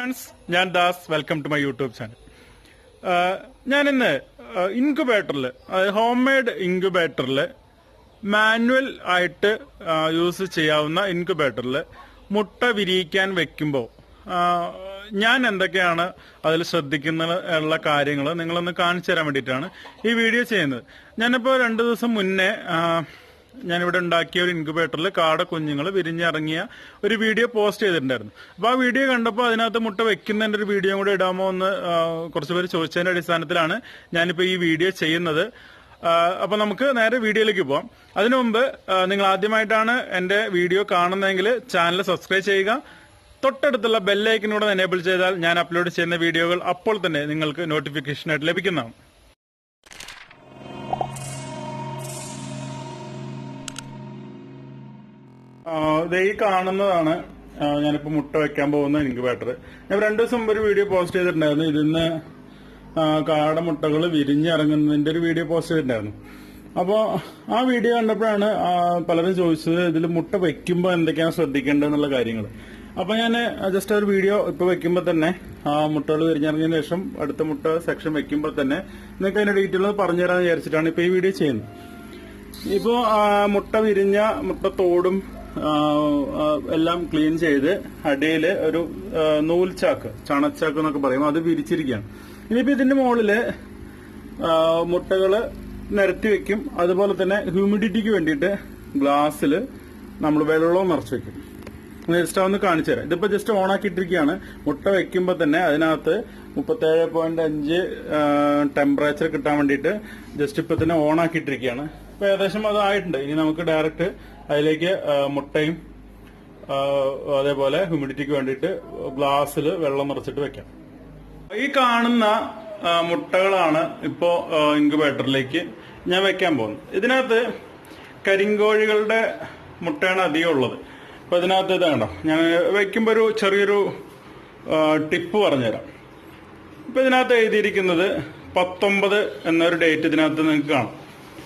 Friends ഞാൻ Das welcome to my YouTube channel ഞാൻ ഇന്ന് ഇൻക്യുബേറ്ററിൽ ഹോം മെയ്ഡ് ഇൻക്യുബേറ്ററിൽ മാനുവൽ ആയിട്ട് യൂസ് ചെയ്യാവുന്ന ഇൻക്യുബേറ്ററിൽ മുട്ട വിരിയിക്കാൻ വെക്കുമ്പോൾ ഞാൻ എന്തൊക്കെയാണ് അതിൽ ശ്രദ്ധിക്കുന്ന ഉള്ള കാര്യങ്ങൾ നിങ്ങളൊന്ന് കാണിച്ചു തരാൻ വേണ്ടിയിട്ടാണ് ഈ വീഡിയോ ചെയ്യുന്നത്. ഞാനിപ്പോൾ രണ്ട് ദിവസം മുന്നേ ഞാനിവിടെ ഉണ്ടാക്കിയ ഒരു ഇൻക്യുബേറ്ററിൽ കാട കുഞ്ഞുങ്ങൾ വിരിഞ്ഞിറങ്ങിയ ഒരു വീഡിയോ പോസ്റ്റ് ചെയ്തിട്ടുണ്ടായിരുന്നു. അപ്പൊ ആ വീഡിയോ കണ്ടപ്പോൾ അതിനകത്ത് മുട്ട വെക്കുന്നതിന്റെ ഒരു വീഡിയോ കൂടെ ഇടാമോ എന്ന് കുറച്ചുപേർ ചോദിച്ചതിന്റെ അടിസ്ഥാനത്തിലാണ് ഞാനിപ്പോൾ ഈ വീഡിയോ ചെയ്യുന്നത്. അപ്പോൾ അപ്പൊ നമുക്ക് നേരെ വീഡിയോയിലേക്ക് പോവാം. അതിനു മുമ്പ് നിങ്ങൾ ആദ്യമായിട്ടാണ് എന്റെ വീഡിയോ കാണുന്നതെങ്കിൽ ചാനൽ സബ്സ്ക്രൈബ് ചെയ്യുക. തൊട്ടടുത്തുള്ള ബെല്ലൈക്കനൂടെ എനേബിൾ ചെയ്താൽ ഞാൻ അപ്ലോഡ് ചെയ്യുന്ന വീഡിയോകൾ അപ്പോൾ തന്നെ നിങ്ങൾക്ക് നോട്ടിഫിക്കേഷനായിട്ട് ലഭിക്കുന്നതാണ്. ഈ കാണുന്നതാണ് ഞാനിപ്പോ മുട്ട വെക്കാൻ പോകുന്ന ഇൻക്യുബേറ്റർ ഞാൻ രണ്ടു ദിവസം ഒരു വീഡിയോ പോസ്റ്റ് ചെയ്തിട്ടുണ്ടായിരുന്നു. ഇതിന്ന് കാട കാടമുട്ടകൾ വിരിഞ്ഞിറങ്ങുന്നതിന്റെ ഒരു വീഡിയോ പോസ്റ്റ് ചെയ്തിട്ടുണ്ടായിരുന്നു. അപ്പോ ആ വീഡിയോ കണ്ടപ്പോഴാണ് പലരും ചോദിച്ചത് ഇതിൽ മുട്ട വെക്കുമ്പോൾ എന്തൊക്കെയാണ് ശ്രദ്ധിക്കേണ്ടത് എന്നുള്ള കാര്യങ്ങൾ അപ്പൊ ഞാൻ ജസ്റ്റ് ഒരു വീഡിയോ ഇപ്പൊ വെക്കുമ്പോൾ തന്നെ ആ മുട്ടകൾ വിരിഞ്ഞിറങ്ങിയതിനു ശേഷം അടുത്ത മുട്ട സെക്ഷൻ വെക്കുമ്പോൾ തന്നെ നിങ്ങൾക്ക് അതിന്റെ ഡീറ്റെയിൽ പറഞ്ഞു തരാമെന്ന് വിചാരിച്ചിട്ടാണ് ഇപ്പൊ ഈ വീഡിയോ ചെയ്യുന്നത്. ഇപ്പോ മുട്ട വിരിഞ്ഞ മുട്ടത്തോടും ആ, ആ, എല്ലാം ക്ലീൻ ചെയ്ത് അടിയിൽ ഒരു നൂൽച്ചാക്ക് ചണച്ചാക്ക് എന്നൊക്കെ പറയും. അത് വിരിച്ചിരിക്കുകയാണ്. ഇനിയിപ്പോൾ ഇതിന്റെ മുകളിൽ മുട്ടകൾ നിരത്തി വെക്കും. അതുപോലെ തന്നെ ഹ്യൂമിഡിറ്റിക്ക് വേണ്ടിയിട്ട് ഗ്ലാസ്സിൽ നമ്മൾ വെള്ളവും നിറച്ച് വെക്കും. ജസ്റ്റ് ഒന്ന് കാണിച്ചു തരാം. ഇതിപ്പോ ജസ്റ്റ് ഓൺ ആക്കിയിട്ടിരിക്കുകയാണ് മുട്ട വെക്കുമ്പോൾ തന്നെ അതിനകത്ത് മുപ്പത്തേഴ് പോയിന്റ് അഞ്ച് ടെമ്പറേച്ചർ കിട്ടാൻ വേണ്ടിയിട്ട് ജസ്റ്റ് ഇപ്പൊ തന്നെ ഓൺ ആക്കിയിട്ടിരിക്കുകയാണ് ഇപ്പൊ ഏകദേശം അത് ആയിട്ടുണ്ട്. ഇനി നമുക്ക് ഡയറക്റ്റ് അതിലേക്ക് മുട്ടയും അതേപോലെ ഹ്യൂമിഡിറ്റിക്ക് വേണ്ടിയിട്ട് ഗ്ലാസ്സിൽ വെള്ളം നിറച്ചിട്ട് വെക്കാം. ഈ കാണുന്ന മുട്ടകളാണ് ഇപ്പോൾ ഇൻക്യുബേറ്ററിലേക്ക് ഞാൻ വെക്കാൻ പോകുന്നത്. ഇതിനകത്ത് കരിങ്കോഴികളുടെ മുട്ടയാണ് അധികം ഉള്ളത്. അപ്പം ഇതിനകത്ത് ഇത് കണ്ടോ? ഞാൻ വയ്ക്കുമ്പോൾ ഒരു ചെറിയൊരു ടിപ്പ് പറഞ്ഞുതരാം. ഇപ്പം ഇതിനകത്ത് എഴുതിയിരിക്കുന്നത് പത്തൊമ്പത് എന്നൊരു ഡേറ്റ് ഇതിനകത്ത് നിങ്ങൾക്ക് കാണാം.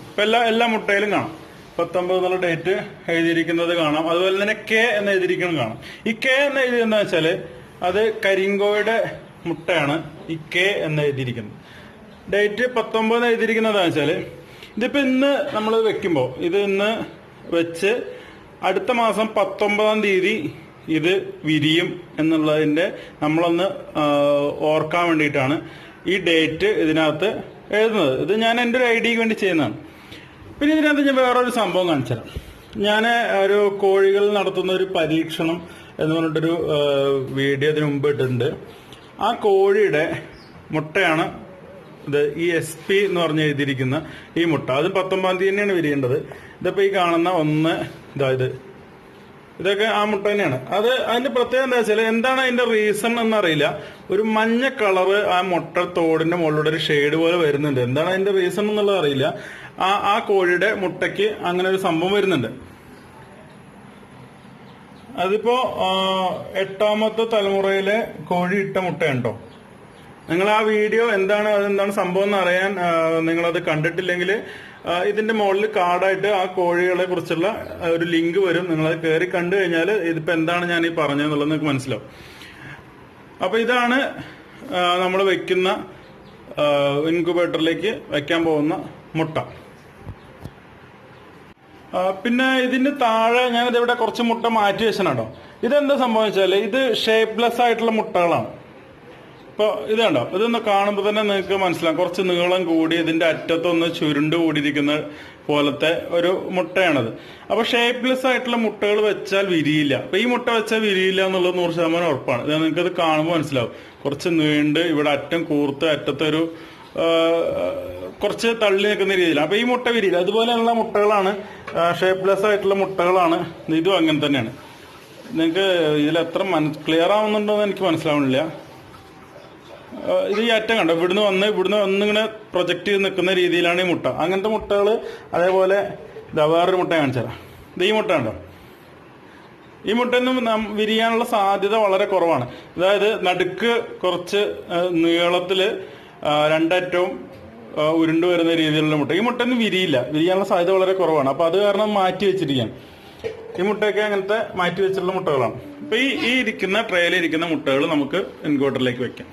ഇപ്പം എല്ലാ എല്ലാ മുട്ടയിലും കാണാം. പത്തൊമ്പത് എന്നുള്ള ഡേറ്റ് എഴുതിയിരിക്കുന്നത് കാണാം. അതുപോലെ തന്നെ കെ എന്ന് എഴുതിയിരിക്കുന്നത് കാണാം. ഈ കെ എന്ന് എഴുതിയെന്ന് വെച്ചാൽ അത് കരിങ്കോയുടെ മുട്ടയാണ് ഈ കെ എന്ന് എഴുതിയിരിക്കുന്നത്. ഡേറ്റ് പത്തൊമ്പത് എന്ന് എഴുതിയിരിക്കുന്നത് വെച്ചാൽ ഇതിപ്പോ ഇന്ന് നമ്മൾ വെക്കുമ്പോൾ ഇത് ഇന്ന് വെച്ച് അടുത്ത മാസം പത്തൊമ്പതാം തീയതി ഇത് വിരിയും എന്നുള്ളതിന്റെ നമ്മളൊന്ന് ഓർക്കാൻ വേണ്ടിയിട്ടാണ് ഈ ഡേറ്റ് ഇതിനകത്ത് എഴുതുന്നത്. ഇത് ഞാൻ എന്റെ ഒരു ഐഡിയക്ക് വേണ്ടി ചെയ്യുന്നതാണ്. പിന്നെ ഇതിനകത്ത് ഞാൻ വേറൊരു സംഭവം കാണിച്ചുതരാം. ഞാൻ ഒരു കോഴികൾ നടത്തുന്ന ഒരു പരീക്ഷണം എന്ന് പറഞ്ഞിട്ടൊരു വീഡിയോ ഇതിനു മുമ്പ് ഇട്ടിട്ടുണ്ട്. ആ കോഴിയുടെ മുട്ടയാണ് ഇത് ഈ എസ് പി എന്ന് പറഞ്ഞ് എഴുതിയിരിക്കുന്ന ഈ മുട്ട. അത് പത്തൊമ്പതാം തീയതി തന്നെയാണ് വിരിയേണ്ടത് ഇതിപ്പോ ഈ കാണുന്ന ഒന്ന് ഇതാ ഇത് ഇതൊക്കെ ആ മുട്ട തന്നെയാണ്. അത് അതിന്റെ പ്രത്യേകത എന്താ വെച്ചാൽ എന്താണ് അതിന്റെ റീസൺ എന്നറിയില്ല. ഒരു മഞ്ഞ കളറ് ആ മുട്ട തോടിന്റെ മുകളിലൂടെ ഒരു ഷെയ്ഡ് പോലെ വരുന്നുണ്ട്. എന്താണ് അതിന്റെ റീസൺ എന്നുള്ളത് അറിയില്ല. ആ ആ കോഴിയുടെ മുട്ടയ്ക്ക് അങ്ങനെ ഒരു സംഭവം വരുന്നുണ്ട്. അതിപ്പോ എട്ടാമത്തെ തലമുറയിലെ കോഴി ഇട്ട മുട്ടയുണ്ടോ നിങ്ങൾ ആ വീഡിയോ എന്താണ് അതെന്താണ് സംഭവം എന്ന് അറിയാൻ നിങ്ങളത് കണ്ടിട്ടില്ലെങ്കിൽ ഇതിന്റെ മുകളിൽ കാർഡായിട്ട് ആ കോഴികളെ കുറിച്ചുള്ള ഒരു ലിങ്ക് വരും. നിങ്ങൾ അത് കയറി കണ്ടു കഴിഞ്ഞാൽ ഇതിപ്പോ എന്താണ് ഞാൻ ഈ പറഞ്ഞതെന്നുള്ളത് നിങ്ങൾക്ക് മനസ്സിലാവും. അപ്പൊ ഇതാണ് നമ്മൾ വെക്കുന്ന ഇൻക്യുബേറ്ററിലേക്ക് വെക്കാൻ പോകുന്ന മുട്ട. പിന്നെ ഇതിന്റെ താഴെ ഞാനിത് ഇവിടെ കുറച്ച് മുട്ട മാറ്റി വെച്ചാണ് കേട്ടോ. ഇതെന്താ സംഭവം വെച്ചാൽ ഇത് ഷേപ്പ്ലെസ് ആയിട്ടുള്ള മുട്ടകളാണ്. ഇപ്പൊ ഇത് ഇതൊന്ന് കാണുമ്പോൾ തന്നെ നിങ്ങൾക്ക് മനസ്സിലാകും കുറച്ച് നീളം കൂടി ഇതിന്റെ അറ്റത്തൊന്ന് ചുരുണ്ട് കൂടിയിരിക്കുന്ന പോലത്തെ ഒരു മുട്ടയാണത്. അപ്പൊ ഷേപ്പ്ലെസ് ആയിട്ടുള്ള മുട്ടകൾ വെച്ചാൽ വിരിയില്ല. അപ്പൊ ഈ മുട്ട വെച്ചാൽ വിരിയില്ല എന്നുള്ളത് നൂറ് ശതമാനം ഉറപ്പാണ്. ഇത് നിങ്ങൾക്ക് ഇത് കാണുമ്പോൾ മനസ്സിലാവും. കുറച്ച് നീണ്ട് ഇവിടെ അറ്റം കൂർത്ത് അറ്റത്തൊരു കുറച്ച് തള്ളി നിൽക്കുന്ന രീതിയിൽ. അപ്പൊ ഈ മുട്ട വിരിയില്ല. അതുപോലെയുള്ള മുട്ടകളാണ് ഷേപ്പ്ലെസ് ആയിട്ടുള്ള മുട്ടകളാണ്. ഇതും അങ്ങനെ തന്നെയാണ്. നിങ്ങൾക്ക് ഇതിൽ എത്ര ക്ലിയർ ആവുന്നുണ്ടോ എന്ന് എനിക്ക് മനസ്സിലാവണില്ല ആ, ഇത് ഈ അറ്റം കണ്ടോ? ഇവിടുന്ന് വന്ന് ഇവിടുന്ന് വന്നിങ്ങനെ പ്രൊജക്റ്റ് ചെയ്ത് നിൽക്കുന്ന രീതിയിലാണ് ഈ മുട്ട. അങ്ങനത്തെ മുട്ടകൾ അതേപോലെ ഇതാ വേറൊരു മുട്ട കാണിച്ചുതരാം ഇത് ഈ മുട്ട കണ്ടോ? ഈ മുട്ടയൊന്നും വിരിയാനുള്ള സാധ്യത വളരെ കുറവാണ്. അതായത് നടുക്ക് കുറച്ച് നീളത്തിൽ രണ്ടറ്റവും ഉരുണ്ട് വരുന്ന രീതിയിലുള്ള മുട്ട. ഈ മുട്ടയൊന്നും വിരിയില്ല. വിരിയാനുള്ള സാധ്യത വളരെ കുറവാണ്. അപ്പോൾ അത് കാരണം മാറ്റി വെച്ചിരിക്കുകയാണ്. ഈ മുട്ടയൊക്കെ അങ്ങനത്തെ മാറ്റി വെച്ചിട്ടുള്ള മുട്ടകളാണ്. അപ്പൊ ഈ ഈ ഇരിക്കുന്ന ട്രേയിൽ ഇരിക്കുന്ന മുട്ടകൾ നമുക്ക് ഇൻകോട്ടറിലേക്ക് വെക്കാം.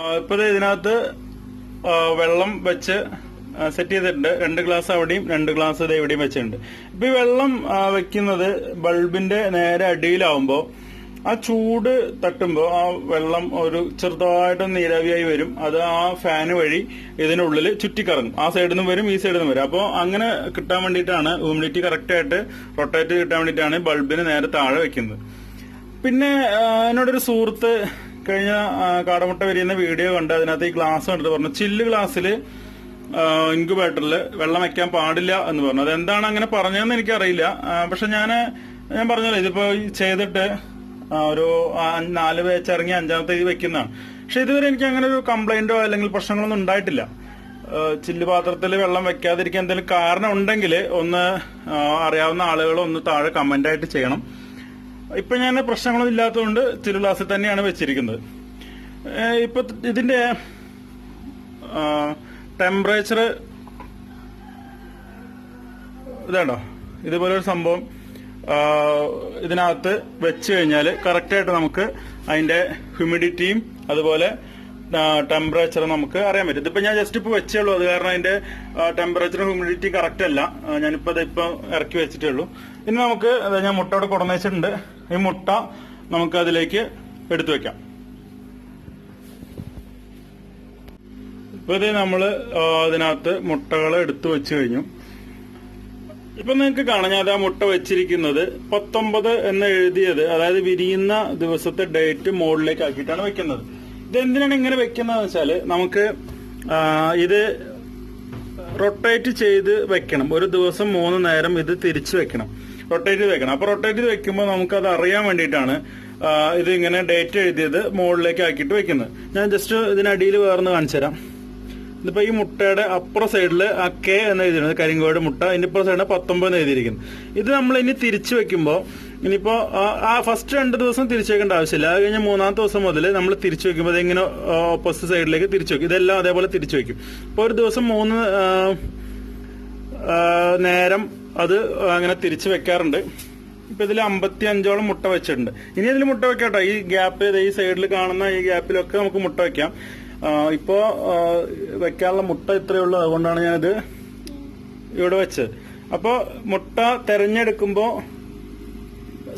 ആ, ഇപ്പൊ ദേ ഇതിനകത്ത് വെള്ളം വെച്ച് സെറ്റ് ചെയ്തിട്ടുണ്ട്. രണ്ട് ഗ്ലാസ് അവിടെയും രണ്ട് ഗ്ലാസ് ഇത് എവിടെയും വെച്ചിട്ടുണ്ട്. ഇപ്പൊ ഈ വെള്ളം വെക്കുന്നത് ബൾബിന്റെ നേരെ അടിയിലാവുമ്പോ ആ ചൂട് തട്ടുമ്പോൾ ആ വെള്ളം ഒരു ചെറുതായിട്ട് നീരാവിയായി വരും. അത് ആ ഫാന് വഴി ഇതിനുള്ളിൽ ചുറ്റിക്കറങ്ങും. ആ സൈഡിൽ നിന്നും വരും ഈ സൈഡിൽ നിന്നും വരും. അപ്പോൾ അങ്ങനെ കിട്ടാൻ വേണ്ടിയിട്ടാണ് ഹ്യൂമിഡിറ്റി കറക്റ്റ് ആയിട്ട് റൊട്ടേറ്റ് കിട്ടാൻ വേണ്ടിയിട്ടാണ് ബൾബിന് നേരെ താഴെ വെക്കുന്നത്. പിന്നെ എന്നോടൊരു സുഹൃത്ത് കഴിഞ്ഞ കാടമുട്ട വിരിയുന്ന വീഡിയോ കണ്ട് അതിനകത്ത് ഈ ഗ്ലാസ് കണ്ടിട്ട് പറഞ്ഞു ചില്ല് ഗ്ലാസ്സിൽ ഇൻക്യുബേറ്ററിൽ വെള്ളം വെക്കാൻ പാടില്ല എന്ന് പറഞ്ഞു. അതെന്താണ് അങ്ങനെ പറഞ്ഞതെന്ന് എനിക്കറിയില്ല. പക്ഷെ ഞാൻ ഞാൻ പറഞ്ഞല്ലോ ഇതിപ്പോ ചെയ്തിട്ട് ഒരു നാല് പേച്ച് ഇറങ്ങി അഞ്ചാമത്തെ ഇത് വെക്കുന്നതാണ്. പക്ഷെ ഇതുവരെ എനിക്ക് അങ്ങനെ ഒരു കംപ്ലൈന്റോ അല്ലെങ്കിൽ പ്രശ്നങ്ങളൊന്നും ഉണ്ടായിട്ടില്ല. ചില്ല് പാത്രത്തിൽ വെള്ളം വെക്കാതിരിക്കാൻ എന്തെങ്കിലും കാരണം ഉണ്ടെങ്കിൽ ഒന്ന് അറിയാവുന്ന ആളുകൾ ഒന്ന് താഴെ കമന്റ് ആയിട്ട് ചെയ്യണം. ഇപ്പൊ ഞാൻ പ്രശ്നങ്ങളൊന്നും ഇല്ലാത്തതുകൊണ്ട് ചില തന്നെയാണ് വെച്ചിരിക്കുന്നത്. ഇപ്പൊ ഇതിന്റെ ടെമ്പറേച്ചർ ഇതാണോ ഇതുപോലെ ഒരു സംഭവം ഇതിനകത്ത് വെച്ച് കഴിഞ്ഞാൽ കറക്റ്റായിട്ട് നമുക്ക് അതിന്റെ ഹ്യൂമിഡിറ്റിയും അതുപോലെ ടെമ്പറേച്ചർ നമുക്ക് അറിയാൻ പറ്റും. ഇതിപ്പോ ഞാൻ ജസ്റ്റ് ഇപ്പൊ വെച്ചേ ഉള്ളൂ. അത് കാരണം അതിന്റെ ടെമ്പറേച്ചറും ഹ്യൂമിഡിറ്റിയും കറക്റ്റ് അല്ല. ഞാനിപ്പോ ഇപ്പൊ ഇറക്കി വെച്ചിട്ടേ ഉള്ളൂ. ഇനി നമുക്ക് ഞാൻ മുട്ട അവിടെ വെച്ചിട്ടുണ്ട്. ഈ മുട്ട നമുക്ക് അതിലേക്ക് എടുത്തു വെക്കാം. ഇപ്പൊ ഇത് നമ്മൾ അതിനകത്ത് മുട്ടകൾ എടുത്തു വെച്ച് കഴിഞ്ഞു. ഇപ്പൊ നിങ്ങൾക്ക് കാണാം ഞാൻ ആ മുട്ട വെച്ചിരിക്കുന്നത്. പത്തൊമ്പത് എന്ന് എഴുതിയത് അതായത് വിരിയുന്ന ദിവസത്തെ ഡേറ്റ് മുകളിലേക്ക് ആക്കിയിട്ടാണ് വെക്കുന്നത്. ഇത് എന്തിനാണ് ഇങ്ങനെ വെക്കുന്നത് വെച്ചാൽ നമുക്ക് ഇത് റൊട്ടേറ്റ് ചെയ്ത് വെക്കണം. ഒരു ദിവസം മൂന്ന് നേരം ഇത് തിരിച്ചു വെക്കണം. റൊട്ടേറ്റ് ചെയ്ത് വെക്കണം. അപ്പൊ റൊട്ടേറ്റ് ചെയ്ത് വെക്കുമ്പോൾ നമുക്ക് അത് അറിയാൻ വേണ്ടിയിട്ടാണ് ഇത് ഇങ്ങനെ ഡേറ്റ് എഴുതിയത് മുകളിലേക്ക് ആക്കിയിട്ട് വെക്കുന്നത്. ഞാൻ ജസ്റ്റ് ഇതിനടിയിൽ വേർന്ന് കാണിച്ചു തരാം. ഇതിപ്പോ ഈ മുട്ടയുടെ അപ്പുറ സൈഡിൽ ആ കെ എന്ന് എഴുതിയിട്ടുണ്ട്. കരിങ്കോട് മുട്ട. ഇതിനിപ്പുറ സൈഡിൽ പത്തൊമ്പത് എഴുതിയിരിക്കുന്നു. ഇത് നമ്മൾ ഇനി തിരിച്ചു വെക്കുമ്പോൾ ഇനിയിപ്പോ ആ- ഫസ്റ്റ് രണ്ട് ദിവസം തിരിച്ചു വെക്കേണ്ട ആവശ്യമില്ല. അത് കഴിഞ്ഞ മൂന്നാമത്തെ ദിവസം മുതൽ നമ്മൾ തിരിച്ചു വെക്കുമ്പോൾ ഇങ്ങനെ ഓപ്പോസിറ്റ് സൈഡിലേക്ക് തിരിച്ചു വെക്കും. ഇതെല്ലാം അതേപോലെ തിരിച്ചു വെക്കും. ഇപ്പൊ ഒരു ദിവസം മൂന്ന് നേരം അത് അങ്ങനെ തിരിച്ചു വെക്കാറുണ്ട്. ഇപ്പൊ ഇതിൽ അമ്പത്തി അഞ്ചോളം മുട്ട വെച്ചിട്ടുണ്ട്. ഇനി ഇതിൽ മുട്ട വെക്കാട്ടോ. ഈ ഗ്യാപ്പ് ഈ സൈഡിൽ കാണുന്ന ഈ ഗ്യാപ്പിലൊക്കെ നമുക്ക് മുട്ട വെക്കാം. ഇപ്പോ വെക്കാനുള്ള മുട്ട ഇത്രയേ ഉള്ളൂ. അതുകൊണ്ടാണ് ഞാനിത് ഇവിടെ വെച്ചത്. അപ്പോ മുട്ട തെരഞ്ഞെടുക്കുമ്പോ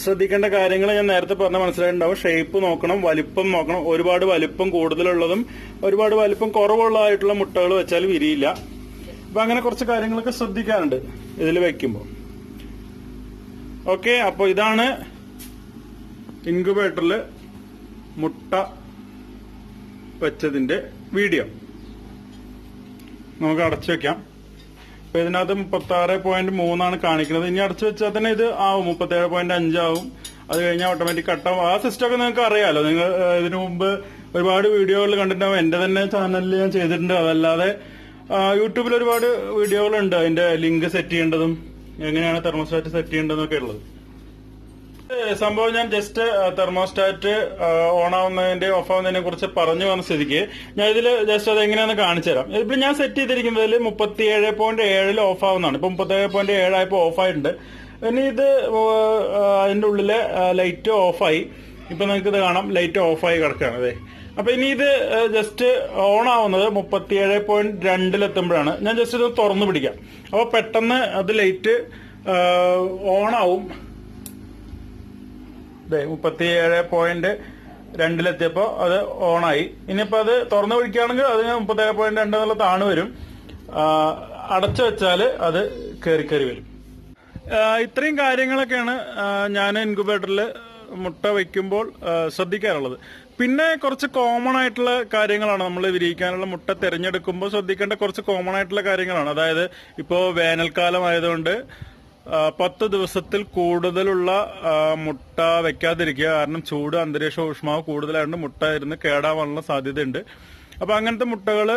ശ്രദ്ധിക്കേണ്ട കാര്യങ്ങൾ ഞാൻ നേരത്തെ പറഞ്ഞ മനസ്സിലായിട്ടുണ്ടാവും. ഷേപ്പ് നോക്കണം വലിപ്പം നോക്കണം. ഒരുപാട് വലിപ്പം കൂടുതലുള്ളതും ഒരുപാട് വലിപ്പം കുറവുള്ളതായിട്ടുള്ള മുട്ടകൾ വെച്ചാൽ വിരിയില്ല. അപ്പൊ അങ്ങനെ കുറച്ച് കാര്യങ്ങളൊക്കെ ശ്രദ്ധിക്കാറുണ്ട് ഇതിൽ വെക്കുമ്പോൾ ഓക്കെ അപ്പോൾ ഇതാണ് ഇൻക്യുബേറ്ററിൽ മുട്ട വെച്ചതിന്റെ വീഡിയോ. നമുക്ക് അടച്ചു വെക്കാം. ഇപ്പൊ ഇതിനകത്ത് മുപ്പത്തി ആറ് പോയിന്റ് മൂന്നാണ് കാണിക്കുന്നത്. ഇനി അടച്ചു വെച്ചാൽ തന്നെ ഇത് ആവും. മുപ്പത്തി ഏഴ് പോയിന്റ് അഞ്ചാവും. അത് കഴിഞ്ഞാൽ ഓട്ടോമാറ്റിക് കട്ടാവും ആ സിസ്റ്റം ഒക്കെ നിങ്ങൾക്ക് അറിയാലോ. നിങ്ങൾ ഇതിനു മുമ്പ് ഒരുപാട് വീഡിയോകൾ കണ്ടിട്ടുണ്ടാവും. എന്റെ തന്നെ ചാനലിൽ ഞാൻ ചെയ്തിട്ടുണ്ട്. അതല്ലാതെ യൂട്യൂബിൽ ഒരുപാട് വീഡിയോകളുണ്ട്. അതിന്റെ ലിങ്ക് സെറ്റ് ചെയ്യേണ്ടതും എങ്ങനെയാണ് തെർമോസ്റ്റാറ്റ് സെറ്റ് ചെയ്യേണ്ടതെന്നൊക്കെ ഉള്ളത്. സംഭവം ഞാൻ ജസ്റ്റ് തെർമോസ്റ്റാറ്റ് ഓൺ ആവുന്നതിന്റെ ഓഫ് ആവുന്നതിനെ കുറിച്ച് പറഞ്ഞു വന്ന സ്ഥിതിക്ക് ഞാൻ ഇതിൽ ജസ്റ്റ് അത് എങ്ങനെയാന്ന് കാണിച്ചു തരാം. ഇപ്പൊ ഞാൻ സെറ്റ് ചെയ്തിരിക്കുന്നതിൽ മുപ്പത്തി ഏഴ് പോയിന്റ് ഏഴിൽ ഓഫ് ആവുന്നതാണ്. ഇപ്പൊ മുപ്പത്തി ഏഴ് പോയിന്റ് ഏഴായപ്പോ ഓഫ് ആയിട്ടുണ്ട്. ഇനി ഇത് അതിന്റെ ഉള്ളിലെ ലൈറ്റ് ഓഫായി ഇപ്പൊ നിങ്ങൾക്ക് ഇത് കാണാം ലൈറ്റ് ഓഫായി കിടക്കുകയാണ്. അതെ. അപ്പൊ ഇനി ഇത് ജസ്റ്റ് ഓൺ ആവുന്നത് മുപ്പത്തി ഏഴ് പോയിന്റ് രണ്ടിലെത്തുമ്പോഴാണ് ഞാൻ ജസ്റ്റ് ഇത് തുറന്നു പിടിക്കാം. അപ്പൊ പെട്ടെന്ന് അത് ലൈറ്റ് ഓൺ ആവും. മുപ്പത്തി ഏഴ് പോയിന്റ് രണ്ടിലെത്തിയപ്പോ അത് ഓണായി ഇനിയിപ്പോ അത് തുറന്നു പിടിക്കുകയാണെങ്കിൽ അതിന് മുപ്പത്തി ഏഴ് പോയിന്റ് രണ്ട് എന്നുള്ള താണു വരും. അടച്ചു വെച്ചാൽ അത് കയറി കയറി വരും. ഇത്രയും കാര്യങ്ങളൊക്കെയാണ് ഞാൻ ഇൻക്യുബേറ്ററിൽ മുട്ട വയ്ക്കുമ്പോൾ ശ്രദ്ധിക്കാറുള്ളത്. പിന്നെ കുറച്ച് കോമൺ ആയിട്ടുള്ള കാര്യങ്ങളാണ് നമ്മൾ വിരിയിക്കാനുള്ള മുട്ട തിരഞ്ഞെടുക്കുമ്പോൾ ശ്രദ്ധിക്കേണ്ട കുറച്ച് കോമൺ ആയിട്ടുള്ള കാര്യങ്ങളാണ്. അതായത് ഇപ്പോൾ വേനൽക്കാലം ആയതുകൊണ്ട് പത്ത് ദിവസത്തിൽ കൂടുതലുള്ള മുട്ട വെക്കാതിരിക്കുക. കാരണം ചൂട് അന്തരീക്ഷ ഊഷ്മാവ് കൂടുതലായതുകൊണ്ട് മുട്ട ഇരുന്ന് കേടാവാനുള്ള സാധ്യതയുണ്ട്. അപ്പൊ അങ്ങനത്തെ മുട്ടകൾ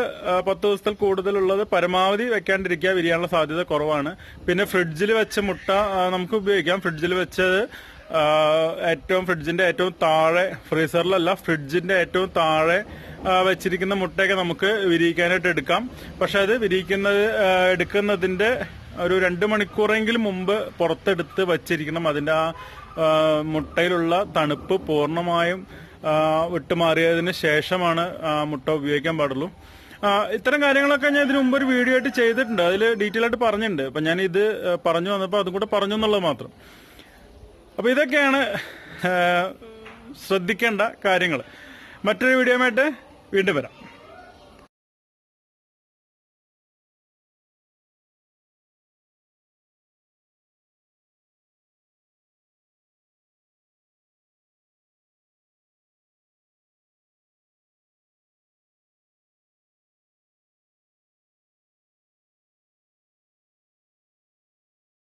പത്ത് ദിവസത്തിൽ കൂടുതലുള്ളത് പരമാവധി വെക്കാണ്ടിരിക്കുക വിരിയാനുള്ള സാധ്യത കുറവാണ്. പിന്നെ ഫ്രിഡ്ജിൽ വെച്ച മുട്ട നമുക്ക് ഉപയോഗിക്കാം. ഫ്രിഡ്ജിൽ വെച്ചത് ഏറ്റവും ഫ്രിഡ്ജിന്റെ ഏറ്റവും താഴെ ഫ്രീസറിലല്ല ഫ്രിഡ്ജിന്റെ ഏറ്റവും താഴെ വെച്ചിരിക്കുന്ന മുട്ടയൊക്കെ നമുക്ക് വിരിയിക്കാനായിട്ട് എടുക്കാം. പക്ഷെ അത് വിരിയിക്കുന്നത് എടുക്കുന്നതിന്റെ ഒരു രണ്ട് മണിക്കൂറെങ്കിലും മുമ്പ് പുറത്തെടുത്ത് വച്ചിരിക്കണം. അതിന്റെ ആ മുട്ടയിലുള്ള തണുപ്പ് പൂർണമായും വിട്ടുമാറിയതിന് ശേഷമാണ് മുട്ട ഉപയോഗിക്കാൻ പാടുള്ളൂ. ഇത്തരം കാര്യങ്ങളൊക്കെ ഞാൻ ഇതിനു മുമ്പ് ഒരു വീഡിയോ ആയിട്ട് ചെയ്തിട്ടുണ്ട്. അതിൽ ഡീറ്റെയിൽ ആയിട്ട് പറഞ്ഞിട്ടുണ്ട്. അപ്പൊ ഞാൻ ഇത് പറഞ്ഞു വന്നപ്പോൾ അതും കൂടെ പറഞ്ഞു എന്നുള്ളത് മാത്രം. അപ്പൊ ഇതൊക്കെയാണ് ശ്രദ്ധിക്കേണ്ട കാര്യങ്ങൾ മറ്റൊരു വീഡിയോ ആയിട്ട് വീണ്ടും വരാം.